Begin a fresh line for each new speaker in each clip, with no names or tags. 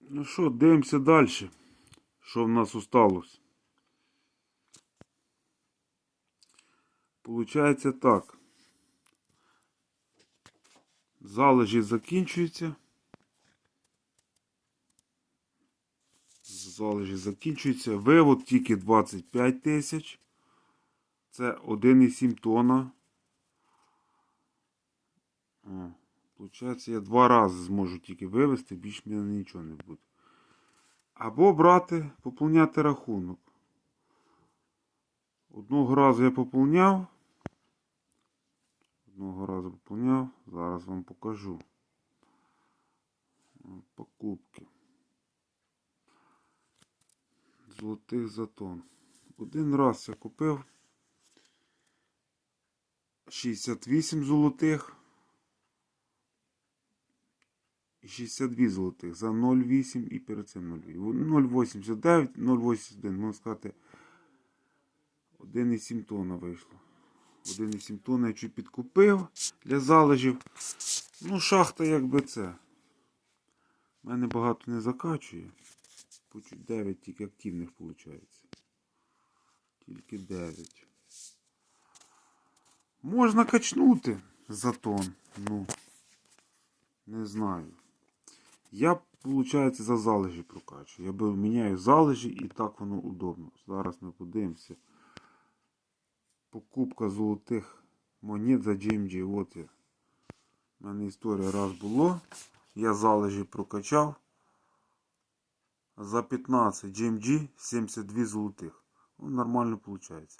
Ну що, дивимося далі. Що в нас осталось? Получається так. Залежі закінчуються. Залежі закінчуються. Вивод тільки 25 тисяч. Це 1,7 тонна. Получається, я два рази зможу тільки вивезти, більш в мене нічого не буде. Або брати, поповняти рахунок. Одного разу я поповняв. Одного разу поповняв. Зараз вам покажу. Покупки. Золотих затон. Один раз я купив 68 золотих. І 62 золотих за 0,8 і перед цим 0,8. 0,89, 0,81, можна сказати, 1,7 тонна вийшло. 1,7 тонна я чуть підкупив для залежів. Ну, шахта якби це. У мене багато не закачує. 9 тільки активних виходить. Тільки 9. Можна качнути за тон. Ну, не знаю. Я, виходить, за залежі прокачую. Я беру- міняю залежі і так воно удобно. Зараз ми подивимося. Покупка золотих монет за GMG. От я. У мене історія раз було. Я залежі прокачав. За 15 GMG 72 золотих. Ну, нормально виходить.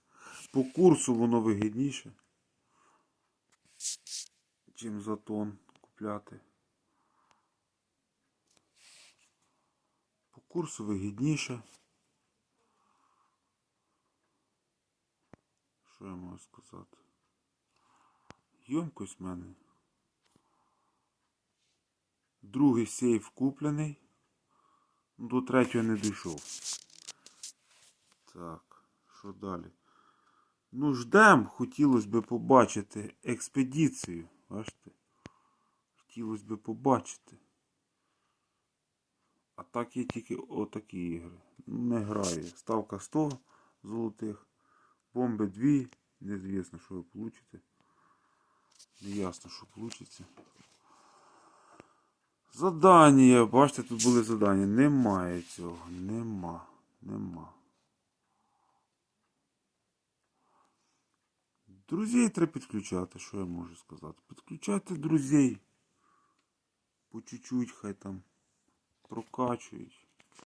По курсу воно вигідніше, чим за тон купляти. По курсу вигідніше. Що я можу сказати? Ємкость в мене. Другий сейф куплений. Ну, До третього не дійшов. Так, що далі? Ну, ждем, хотілося б побачити експедицію. Бачите? Хотілося б побачити. А так є тільки отакі ігри. Не грає. Ставка 100 золотих. Бомби 2. Незвісно, що ви получите. Не ясно, що получиться. Задання. Бачите, тут були задання. Немає цього. Нема. Нема. Друзей треба підключати, що я можу сказати. Підключайте друзей. По чуть-чуть хай там прокачують.